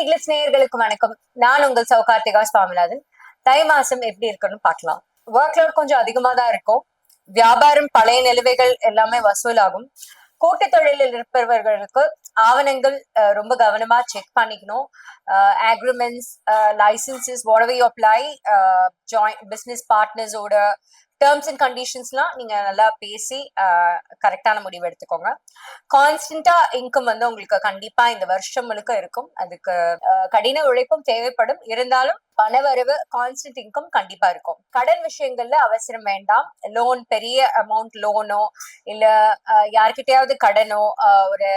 English நேயர்களுக்கு வணக்கம். நான் உங்கள் சௌகார்த்திகா சுவாமிநாதன். தை மாசம் எப்படி இருக்குன்னு பார்க்கலாம். ஒர்க் லோட் கொஞ்சம் அதிகமா தான் இருக்கும். வியாபாரம் பழைய நிலுவைகள் எல்லாமே வசூலாகும். கூட்டு தொழிலில் இருப்பவர்களுக்கு ஆவணங்கள் ரொம்ப கவனமா செக் பண்ணிக்கணும். Agreements licenses what apply join business பார்ட்னர்ஸோட terms and கண்டிஷன்ஸ்லாம் நீங்க நல்லா பேசி கரெக்டான முடிவு எடுத்துக்கோங்க. கான்ஸ்டன்டா இன்கம் வந்து உங்களுக்கு கண்டிப்பா இந்த வருஷம் முழுக்க இருக்கும். அதுக்கு கடின உழைப்பும் தேவைப்படும். இருந்தாலும் பணவரவு கான்ஸ்டன்ட் இன்கம் கண்டிப்பா இருக்கும். கடன் விஷயங்கள்ல அவசரம் வேண்டாம். லோன் பெரிய அமௌண்ட் லோனோ இல்ல அஹ், யார்கிட்டயாவது கடனோ ஒரு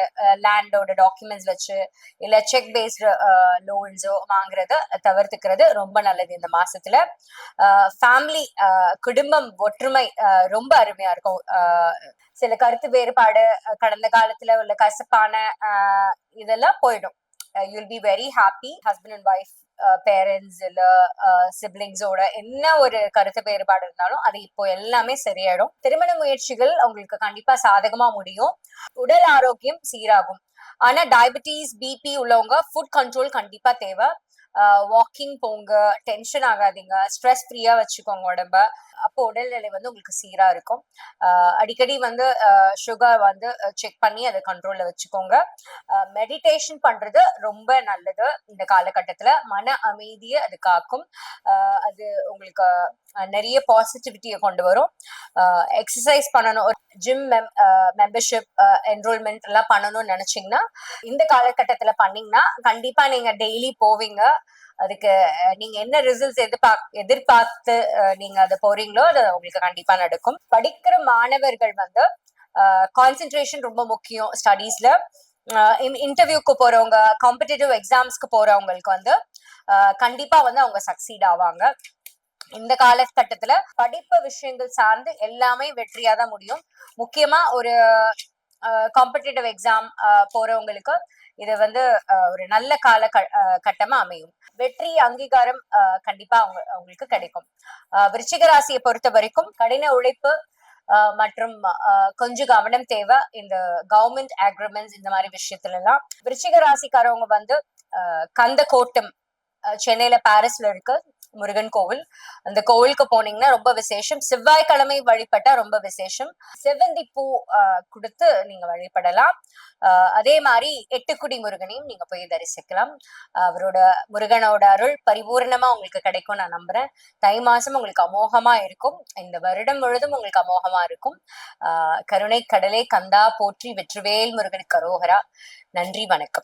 லேண்டோட டாக்குமெண்ட்ஸ் வச்சு இல்ல செக் பேஸ்டு லோன்ஸோ வாங்குறத தவிர்த்துக்கிறது ரொம்ப நல்லது இந்த மாசத்துல. ஃபேமிலி குடும்பம் ஒற்றுமை அஹ், ரொம்ப அருமையா இருக்கும். சில கருத்து வேறுபாடு கடந்த காலத்துல உள்ள கசப்பான இதெல்லாம் போயிடும். You'll be very happy husband and wife parents இல்ல சிப்ளிங்ஸோட என்ன ஒரு கருத்து வேறுபாடு இருந்தாலும் அது இப்போ எல்லாமே சரியாயிடும் திருமண முயற்சிகள் உங்களுக்கு கண்டிப்பா சாதகமா முடியும் உடல் ஆரோக்கியம் சீராகும் ஆனா டயபிட்டிஸ் பிபி உள்ளவங்க ஃபுட் கண்ட்ரோல் கண்டிப்பா தேவை வாக்கிங் போங்க டென்ஷன் ஆகாதீங்க ஸ்ட்ரெஸ் ஃப்ரீயா வச்சுக்கோங்க உடம்ப அப்போ உடல்நிலை வந்து உங்களுக்கு சீரா இருக்கும். ஆஹ் அடிக்கடி வந்து சுகர் வந்து செக் பண்ணி அதை கண்ட்ரோல்ல வச்சுக்கோங்க. மெடிடேஷன் பண்றது ரொம்ப நல்லது இந்த காலகட்டத்துல. மன அமைதியை அது காக்கும். ஆஹ் அது உங்களுக்கு நிறைய பாசிட்டிவிட்டியை கொண்டு வரும். எக்ஸசைஸ் பண்ணணும். ஜிம் மெம்பர்ஷிப் என்ரோல்மெண்ட் எல்லாம் பண்ணணும்னு நினைச்சீங்கன்னா இந்த காலகட்டத்துல பண்ணீங்கன்னா கண்டிப்பா நீங்க டெய்லி போவீங்க. அதுக்கு நீங்க என்ன ரிசல்ட்ஸ் எதிர்பார்க் எதிர்பார்த்து நீங்க அதை போறீங்களோ அது உங்களுக்கு கண்டிப்பா நடக்கும். படிக்கிற மாணவர்கள் வந்து கான்சென்ட்ரேஷன் ரொம்ப முக்கியம் ஸ்டடீஸ்ல இன்டர்வியூக்கு போறவங்க காம்படிட்டிவ் எக்ஸாம்ஸ்க்கு போறவங்களுக்கு வந்து கண்டிப்பா வந்து அவங்க சக்சீட் ஆவாங்க. இந்த காலகட்டத்துல படிப்பு விஷயங்கள் சார்ந்து எல்லாமே வெற்றியா தான் முடியும். முக்கியமா ஒரு காம்படிட்டிவ் எக்ஸாம் போறவங்களுக்கு இது வந்து ஒரு நல்ல கால கட்டமா அமையும். வெற்றி அங்கீகாரம் கண்டிப்பா அவங்க அவங்களுக்கு கிடைக்கும். விருச்சிக ராசியை பொறுத்த வரைக்கும் கடின உழைப்பு மற்றும் கொஞ்சம் கவனம் தேவை. இந்த கவர்மெண்ட் அக்ரிமெண்ட்ஸ் இந்த மாதிரி விஷயத்துல எல்லாம் விருச்சிக ராசிக்காரவங்க வந்து கந்த கோட்டம் சென்னையில பாரிஸ்ல இருக்கு முருகன் கோவில். அந்த கோவிலுக்கு போனீங்கன்னா ரொம்ப விசேஷம். செவ்வாய்க்கிழமை வழிபட்டா ரொம்ப விசேஷம். செவ்வந்தி பூ கொடுத்து நீங்க வழிபடலாம். ஆஹ், அதே மாதிரி எட்டுக்குடி முருகனையும் நீங்க போய் தரிசிக்கலாம். அவரோட முருகனோட அருள் பரிபூரணமா உங்களுக்கு கிடைக்கும் நான் நம்புறேன். தை மாசம் உங்களுக்கு அமோகமா இருக்கும். இந்த வருடம் முழுதும் உங்களுக்கு அமோகமா இருக்கும். ஆஹ், கருணை கடலே கந்தா போற்றி வெற்றுவேல் முருகன் கரோகரா. நன்றி வணக்கம்.